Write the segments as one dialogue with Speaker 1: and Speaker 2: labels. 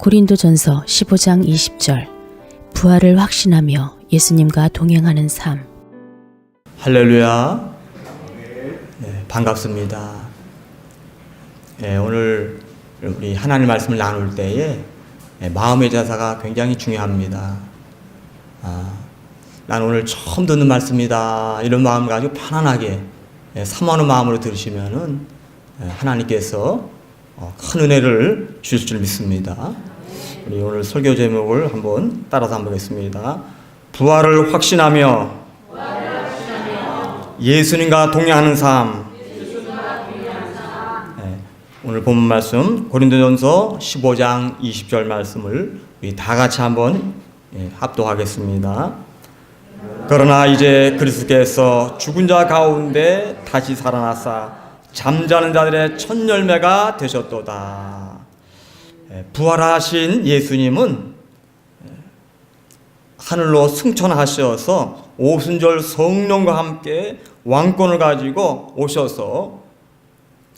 Speaker 1: 고린도전서 15장 20절 부활을 확신하며 예수님과 동행하는 삶
Speaker 2: 할렐루야. 네, 반갑습니다. 네, 오늘 우리 하나님 말씀을 나눌 때에 네, 마음의 자세가 굉장히 중요합니다. 아, 난 오늘 처음 듣는 말씀이다. 이런 마음 가지고 편안하게 네, 사모하는 마음으로 들으시면은 네, 하나님께서 어, 큰 은혜를 주실 줄 믿습니다. 우리 오늘 설교 제목을 한번 따라서 한번 보겠습니다. 부활을 확신하며 예수님과 동행하는 삶. 네, 오늘 본 말씀 고린도전서 15장 20절 말씀을 우리 다 같이 한번 예, 합독하겠습니다. 그러나 이제 그리스도께서 죽은 자 가운데 다시 살아나사 잠자는 자들의 첫 열매가 되셨도다. 예, 부활하신 예수님은 하늘로 승천하셔서 오순절 성령과 함께 왕권을 가지고 오셔서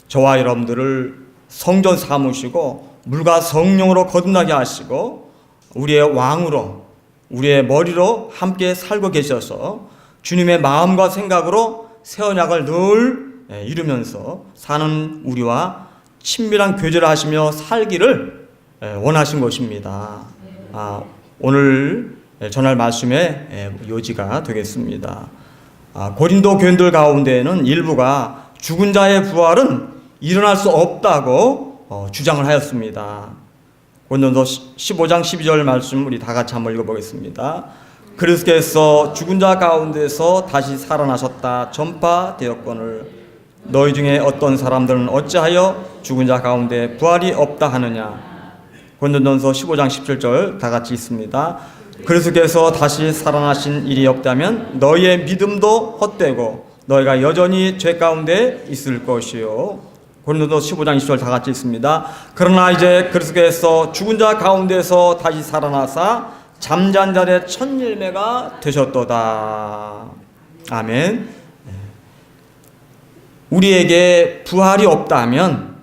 Speaker 2: 저와 여러분들을 성전 삼으시고 물과 성령으로 거듭나게 하시고 우리의 왕으로 우리의 머리로 함께 살고 계셔서 주님의 마음과 생각으로 새 언약을 늘 예, 이루면서 사는 우리와 친밀한 교제를 하시며 살기를 예, 원하신 것입니다. 아, 오늘 전할 말씀의 예, 요지가 되겠습니다. 아, 고린도 교인들 가운데는 일부가 죽은 자의 부활은 일어날 수 없다고 어, 주장을 하였습니다. 고린도서 15장 12절 말씀 우리 다 같이 한번 읽어보겠습니다. 그리스도께서 죽은 자 가운데서 다시 살아나셨다 전파되었거늘 너희 중에 어떤 사람들은 어찌하여 죽은 자 가운데 부활이 없다 하느냐 고린도전서 15장 17절 다 같이 있습니다. 그리스도께서 다시 살아나신 일이 없다면 너희의 믿음도 헛되고 너희가 여전히 죄 가운데 있을 것이요. 고린도서 15장 20절 다 같이 있습니다. 그러나 이제 그리스도께서 죽은 자 가운데서 다시 살아나사 잠잔 자의 첫 열매가 되셨도다. 아멘. 우리에게 부활이 없다면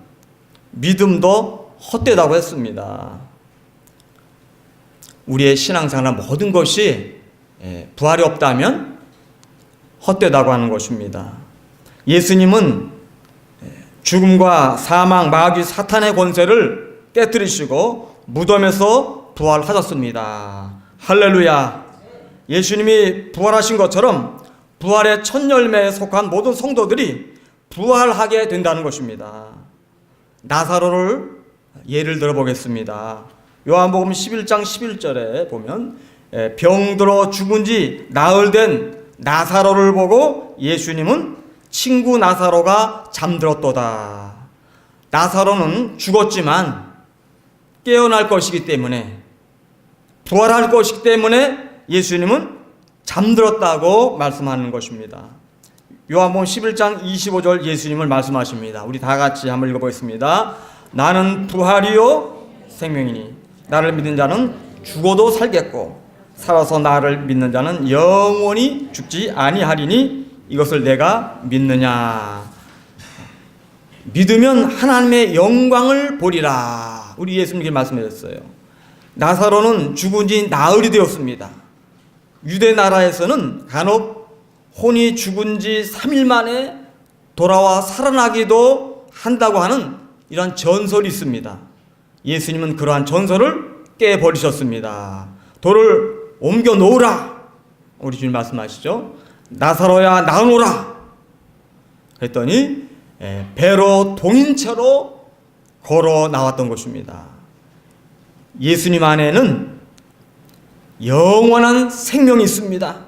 Speaker 2: 믿음도 헛되다고 했습니다. 우리의 신앙생활 모든 것이 예, 부활이 없다면 헛되다고 하는 것입니다. 예수님은 예, 죽음과 사망, 마귀, 사탄의 권세를 깨뜨리시고 무덤에서 부활하셨습니다. 할렐루야. 예수님이 부활하신 것처럼 부활의 첫 열매에 속한 모든 성도들이 부활하게 된다는 것입니다. 나사로를 예를 들어 보겠습니다. 요한복음 11장 11절에 보면 예, 병들어 죽은 지 나흘 된 나사로를 보고 예수님은 친구 나사로가 잠들었도다. 나사로는 죽었지만 깨어날 것이기 때문에 부활할 것이기 때문에 예수님은 잠들었다고 말씀하는 것입니다. 요한복음 11장 25절 예수님을 말씀하십니다. 우리 다 같이 한번 읽어보겠습니다. 나는 부활이요 생명이니 나를 믿는 자는 죽어도 살겠고 살아서 나를 믿는 자는 영원히 죽지 아니하리니 이것을 내가 믿느냐? 믿으면 하나님의 영광을 보리라. 우리 예수님께 말씀하셨어요. 나사로는 죽은 지 나흘이 되었습니다. 유대 나라에서는 간혹 혼이 죽은 지 3일 만에 돌아와 살아나기도 한다고 하는 이런 전설이 있습니다 예수님은 그러한 전설을 깨버리셨습니다. 돌을 옮겨 놓으라. 우리 주님 말씀하시죠. 나사로야 나오노라. 그랬더니 예, 배로 동인체로 걸어 나왔던 것입니다. 예수님 안에는 영원한 생명이 있습니다.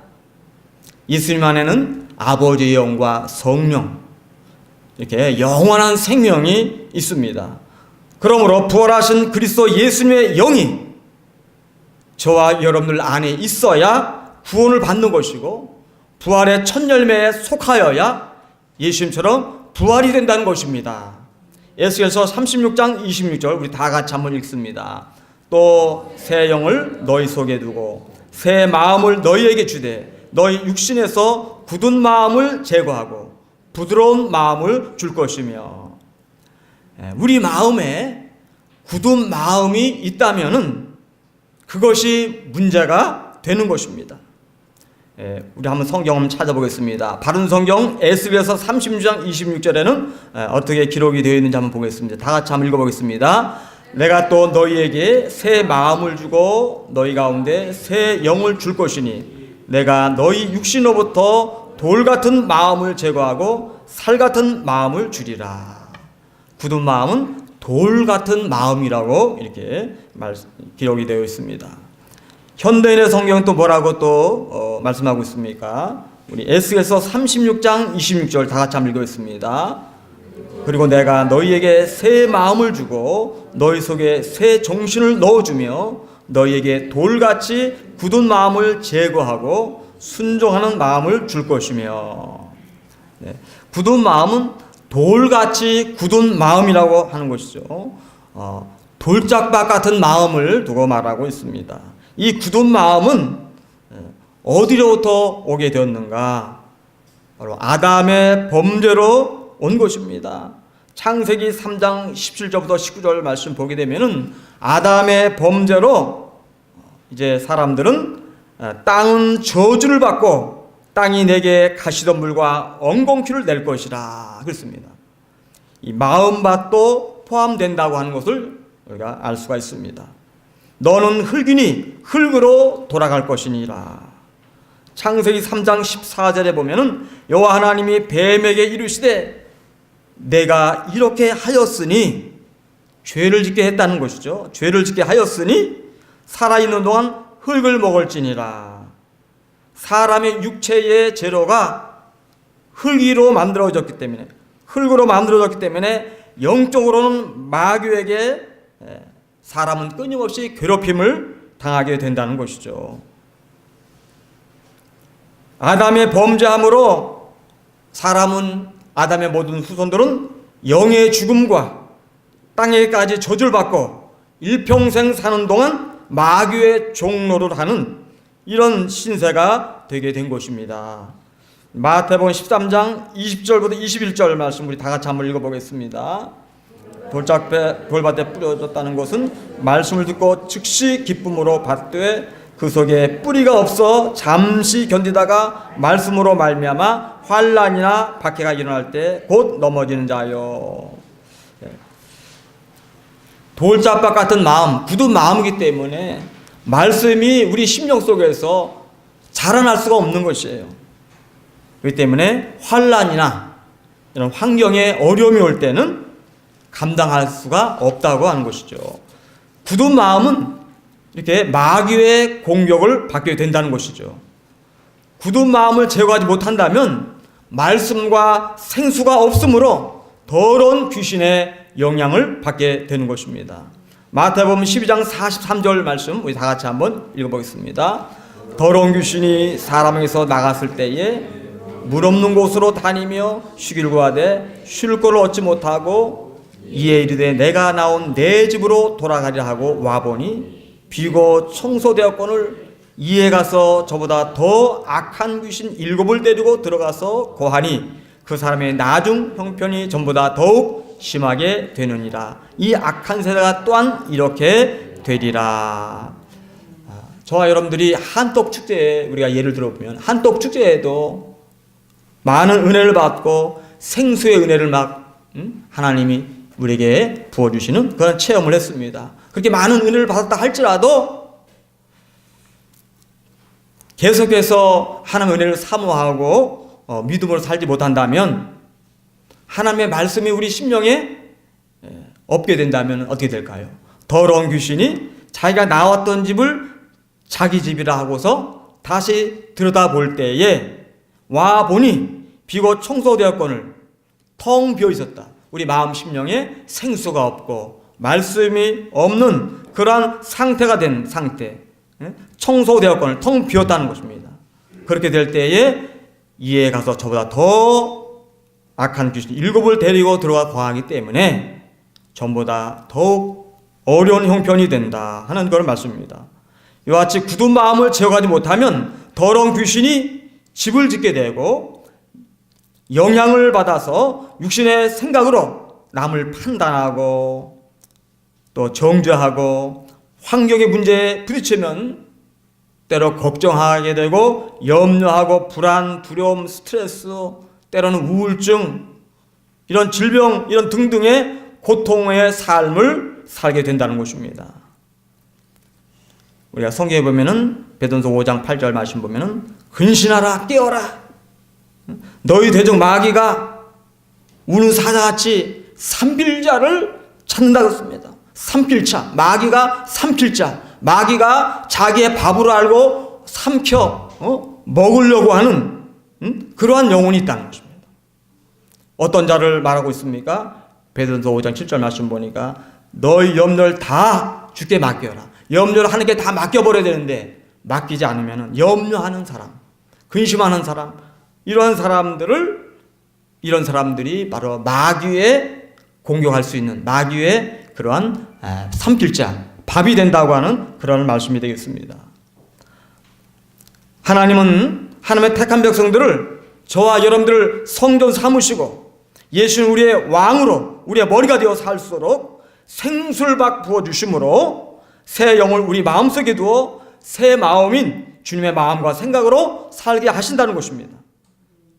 Speaker 2: 예수님 안에는 아버지의 영과 성령 이렇게 영원한 생명이 있습니다. 그러므로 부활하신 그리스도 예수님의 영이 저와 여러분들 안에 있어야 구원을 받는 것이고 부활의 첫 열매에 속하여야 예수님처럼 부활이 된다는 것입니다. 에스겔서 36장 26절 우리 다 같이 한번 읽습니다. 또 새 영을 너희 속에 두고 새 마음을 너희에게 주되 너희 육신에서 굳은 마음을 제거하고 부드러운 마음을 줄 것이며 예, 우리 마음에 굳은 마음이 있다면은 그것이 문제가 되는 것입니다. 예, 우리 한번 성경 한번 찾아보겠습니다. 바른 성경 에스겔서 36장 26절에는 예, 어떻게 기록이 되어 있는지 한번 보겠습니다. 다 같이 한번 읽어보겠습니다. 내가 또 너희에게 새 마음을 주고 너희 가운데 새 영을 줄 것이니 내가 너희 육신으로부터 돌 같은 마음을 제거하고 살 같은 마음을 주리라. 굳은 마음은 돌 같은 마음이라고 이렇게 말, 기록이 되어 있습니다. 현대인의 성경은 또 뭐라고 또 어, 말씀하고 있습니까? 우리 에스겔서 36장 26절 다 같이 한번 읽겠습니다. 그리고 내가 너희에게 새 마음을 주고 너희 속에 새 정신을 넣어주며 너희에게 돌같이 굳은 마음을 제거하고 순종하는 마음을 줄 것이며 네. 굳은 마음은 돌같이 굳은 마음이라고 하는 것이죠. 어, 돌짝박 같은 마음을 두고 말하고 있습니다. 이 굳은 마음은 예, 어디로부터 오게 되었는가? 바로 아담의 범죄로 온 것입니다. 창세기 3장 17절부터 19절 말씀 보게 되면은 아담의 범죄로 이제 사람들은 어, 땅은 저주를 받고 땅이 내게 가시덤불과 엉겅퀴를 낼 것이라 그랬습니다. 이 마음밭도 포함된다고 하는 것을 우리가 알 수가 있습니다. 너는 흙이니 흙으로 돌아갈 것이니라. 창세기 3장 14절에 보면은 여호와 하나님이 뱀에게 이르시되 내가 이렇게 하였으니 죄를 짓게 했다는 것이죠. 죄를 짓게 하였으니 살아있는 동안 흙을 먹을지니라. 사람의 육체의 재료가 흙으로 만들어졌기 때문에 흙으로 만들어졌기 때문에 영적으로는 마귀에게 예, 사람은 끊임없이 괴롭힘을 당하게 된다는 것이죠. 아담의 범죄함으로 사람은 아담의 모든 후손들은 영의 죽음과 땅에까지 저주를 받고 일평생 사는 동안 마귀의 종로를 하는 이런 신세가 되게 된 것입니다. 마태복음 13장 20절부터 21절 말씀 우리 다 같이 한번 읽어보겠습니다. 돌짝배 돌밭에 뿌려졌다는 것은 말씀을 듣고 즉시 기쁨으로 받되 그 속에 뿌리가 없어 잠시 견디다가 말씀으로 말미암아 환란이나 박해가 일어날 때 곧 넘어지는 자요. 예. 돌짝밭 같은 마음, 굳은 마음이기 때문에 말씀이 우리 심령 속에서 자라날 수가 없는 것이에요. 그렇기 때문에 환란이나 이런 환경에 어려움이 올 때는 감당할 수가 없다고 하는 것이죠. 굳은 마음은 이렇게 마귀의 공격을 받게 된다는 것이죠. 굳은 마음을 제거하지 못한다면 말씀과 생수가 없으므로 더러운 귀신의 영향을 받게 되는 것입니다. 마태복음 12장 43절 말씀 우리 다 같이 한번 읽어보겠습니다. 더러운 귀신이 사람에게서 나갔을 때에 물 없는 곳으로 다니며 쉬기를 구하되 쉴 곳을 얻지 못하고 이에 이르되 내가 나온 내 집으로 돌아가리라 하고 와보니 비고 청소되었거늘 이에 가서 저보다 더 악한 귀신 일곱을 데리고 들어가서 고하니 그 사람의 나중 형편이 전보다 더욱 심하게 되느니라 이 악한 세대가 또한 이렇게 되리라 아, 저와 여러분들이 한떡 축제에 우리가 예를 들어보면 한떡 축제에도 많은 은혜를 받고 생수의 은혜를 막 음? 하나님이 우리에게 부어주시는 그런 체험을 했습니다. 그렇게 많은 은혜를 받았다 할지라도 계속해서 하나님의 은혜를 사모하고 어, 믿음으로 살지 못한다면 하나님의 말씀이 우리 심령에 예, 없게 된다면 어떻게 될까요? 더러운 귀신이 자기가 나왔던 집을 자기 집이라 하고서 다시 들여다볼 때에 와 보니 비고 청소되었거늘 텅 비어 있었다. 우리 마음 심령에 생수가 없고 말씀이 없는 그러한 상태가 된 상태. 예? 청소되었거늘 텅 비었다는 것입니다. 그렇게 될 때에 이에 가서 저보다 더 악한 귀신 일곱을 데리고 들어가 거하기 때문에 전보다 더욱 어려운 형편이 된다 하는 그런 말씀입니다. 이와 같이 굳은 마음을 제어하지 못하면 더러운 귀신이 집을 짓게 되고 영향을 받아서 육신의 생각으로 남을 판단하고 또 정죄하고 환경의 문제에 부딪히면 때로 걱정하게 되고 염려하고 불안, 두려움, 스트레스, 때로는 우울증 이런 질병 이런 등등의 고통의 삶을 살게 된다는 것입니다. 우리가 성경에 보면은 베드로서 5장 8절 말씀 보면은 근신하라 깨어라 너희 대적 마귀가 우는 사자같이 삼킬자를 찾는다 그랬습니다. 삼킬자 마귀가 삼킬자 마귀가 자기의 밥으로 알고 삼켜 어? 먹으려고 하는 음? 그러한 영혼이 있다는 것입니다. 어떤 자를 말하고 있습니까? 베드로서 5장 7절 말씀 보니까 너희 염려를 다 주께 맡겨라. 염려를 하나님께 다 맡겨버려야 되는데 맡기지 않으면 염려하는 사람, 근심하는 사람 이러한 사람들을 이런 사람들이 바로 마귀에 공격할 수 있는 마귀의 그러한 아, 삼킬자 밥이 된다고 하는 그런 말씀이 되겠습니다. 하나님은 하나님의 택한 백성들을 저와 여러분들을 성전 삼으시고 예수는 우리의 왕으로 우리의 머리가 되어 살수록 생술박 부어 주심으로 새 영을 우리 마음속에 두어 새 마음인 주님의 마음과 생각으로 살게 하신다는 것입니다.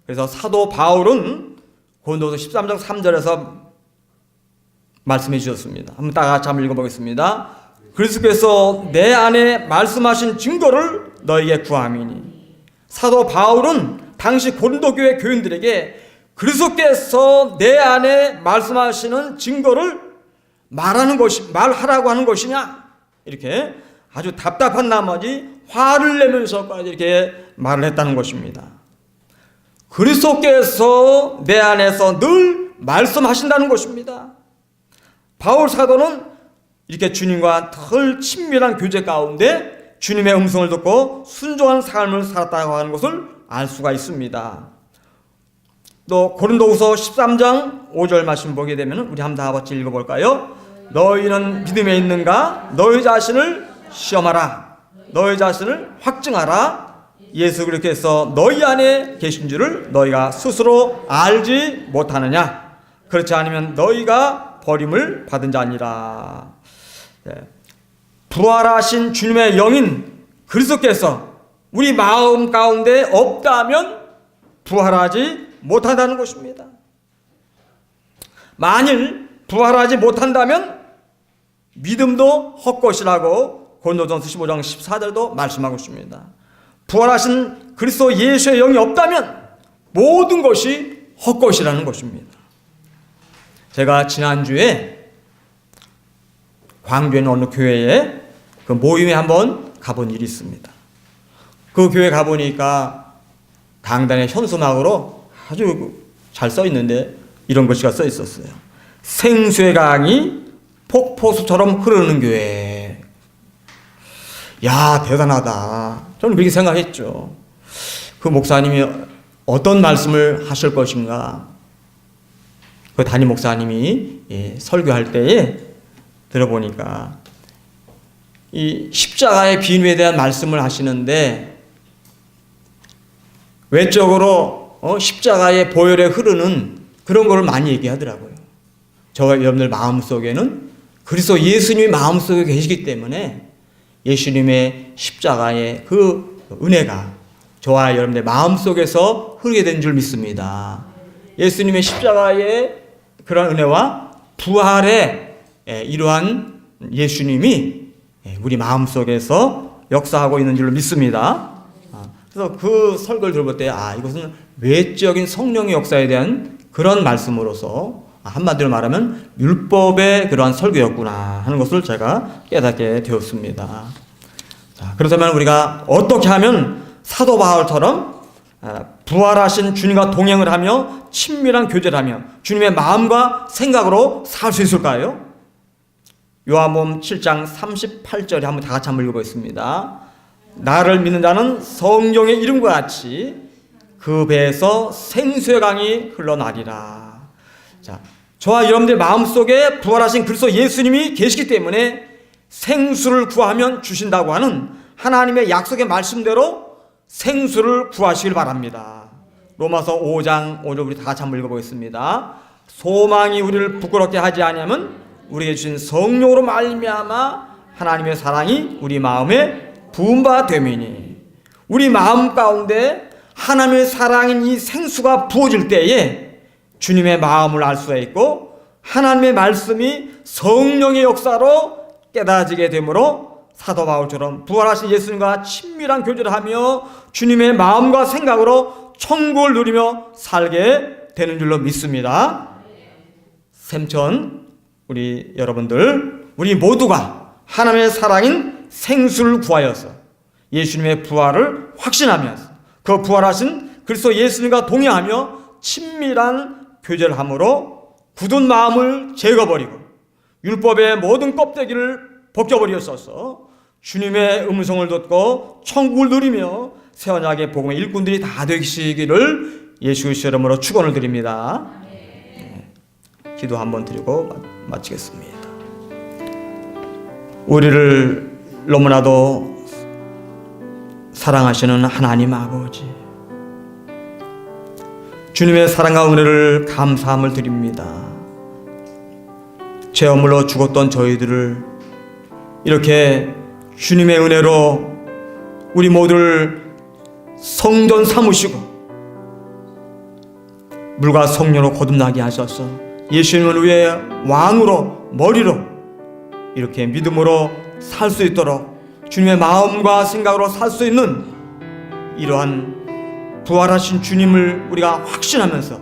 Speaker 2: 그래서 사도 바울은 고린도서 13장 3절에서 말씀해 주셨습니다. 한번 다 같이 한번 읽어보겠습니다. 그리스도께서 내 안에 말씀하신 증거를 너에게 구함이니 사도 바울은 당시 고린도 교회 교인들에게 그리스도께서 내 안에 말씀하시는 증거를 말하는 것이 말하라고 하는 것이냐 이렇게 아주 답답한 나머지 화를 내면서까지 이렇게 말을 했다는 것입니다. 그리스도께서 내 안에서 늘 말씀하신다는 것입니다. 바울 사도는 이렇게 주님과 덜 친밀한 교제 가운데 주님의 음성을 듣고 순종한 삶을 살았다고 하는 것을 알 수가 있습니다. 또 고린도후서 13장 5절 말씀 보게 되면 우리 한번 다 같이 읽어볼까요? 너희는 믿음에 있는가? 너희 자신을 시험하라. 너희 자신을 확증하라. 예수 그리스도께서 너희 안에 계신 줄을 너희가 스스로 알지 못하느냐? 그렇지 않으면 너희가 버림을 받은 자니라. 네. 부활하신 주님의 영인 그리스도께서 우리 마음 가운데 없다면 부활하지 못한다는 것입니다. 만일 부활하지 못한다면 믿음도 헛것이라고 고린도전서 15장 14절도 말씀하고 있습니다. 부활하신 그리스도 예수의 영이 없다면 모든 것이 헛것이라는 것입니다. 제가 지난주에 광주에 어느 교회에 그 모임에 한번 가본 일이 있습니다. 그 교회 가보니까 강단에 현수막으로 아주 잘 써 있는데 이런 글씨가 써 있었어요. 생수의 강이 폭포수처럼 흐르는 교회. 야, 대단하다. 저는 그렇게 생각했죠. 그 목사님이 어떤 말씀을 하실 것인가. 그 담임 목사님이 예, 설교할 때에 들어보니까 이 십자가의 비유에 대한 말씀을 하시는데 외적으로 어, 십자가의 보혈에 흐르는 그런 걸 많이 얘기하더라고요. 저와 여러분들 마음 속에는 그리스도 예수님이 마음 속에 계시기 때문에 예수님의 십자가의 그 은혜가 저와 여러분들 마음 속에서 흐르게 된 줄 믿습니다. 예수님의 십자가의 그런 은혜와 부활의 예, 이러한 예수님이 예, 우리 마음 속에서 역사하고 있는 줄로 믿습니다. 아, 그래서 그 설교를 들어볼 때, 아, 이것은 외적인 성령의 역사에 대한 그런 말씀으로서 아, 한마디로 말하면 율법의 그러한 설교였구나 하는 것을 제가 깨닫게 되었습니다. 자, 그렇다면 우리가 어떻게 하면 사도 바울처럼 아, 부활하신 주님과 동행을 하며 친밀한 교제를 하며 주님의 마음과 생각으로 살 수 있을까요? 요한복음 7장 38절에 한번 다 같이 한번 읽어보겠습니다. 나를 믿는 자는 성령의 이름과 같이 그 배에서 생수의 강이 흘러나리라. 자, 저와 여러분들 마음속에 부활하신 그리스도 예수님이 계시기 때문에 생수를 구하면 주신다고 하는 하나님의 약속의 말씀대로 생수를 구하시길 바랍니다. 로마서 5장 5절 우리 다 같이 한번 읽어보겠습니다. 소망이 우리를 부끄럽게 하지 아니하면 우리에게 주신 성령으로 말미암아 하나님의 사랑이 우리 마음에 부은 바 되미니 우리 마음 가운데 하나님의 사랑인 이 생수가 부어질 때에 주님의 마음을 알 수가 있고 하나님의 말씀이 성령의 역사로 깨달아지게 되므로 사도 바울처럼 부활하신 예수님과 친밀한 교제를 하며 주님의 마음과 생각으로 천국을 누리며 살게 되는 줄로 믿습니다. 샘천 우리 여러분들 우리 모두가 하나님의 사랑인 생수를 구하여서 예수님의 부활을 확신하면서 그 부활하신 그리스도 예수님과 동행하며 친밀한 교제를 함으로 굳은 마음을 제거버리고 율법의 모든 껍데기를 벗겨버리었어서 주님의 음성을 듣고 천국을 누리며 새 언약의 복음의 일꾼들이 다 되시기를 예수 그리스도 이름으로 축원을 드립니다. 네. 기도 한번 드리고 마- 마치겠습니다. 우리를 너무나도 사랑하시는 하나님 아버지 주님의 사랑과 은혜를 감사함을 드립니다. 죄 허물로 죽었던 저희들을 이렇게 주님의 은혜로 우리 모두를 성전 삼으시고 물과 성령으로 거듭나게 하셔서 예수님을 위해 왕으로 머리로 이렇게 믿음으로 살 수 있도록 주님의 마음과 생각으로 살 수 있는 이러한 부활하신 주님을 우리가 확신하면서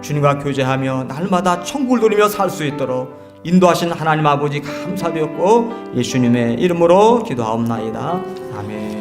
Speaker 2: 주님과 교제하며 날마다 천국을 누리며 살 수 있도록 인도하신 하나님 아버지 감사드렸고 예수님의 이름으로 기도하옵나이다. 아멘.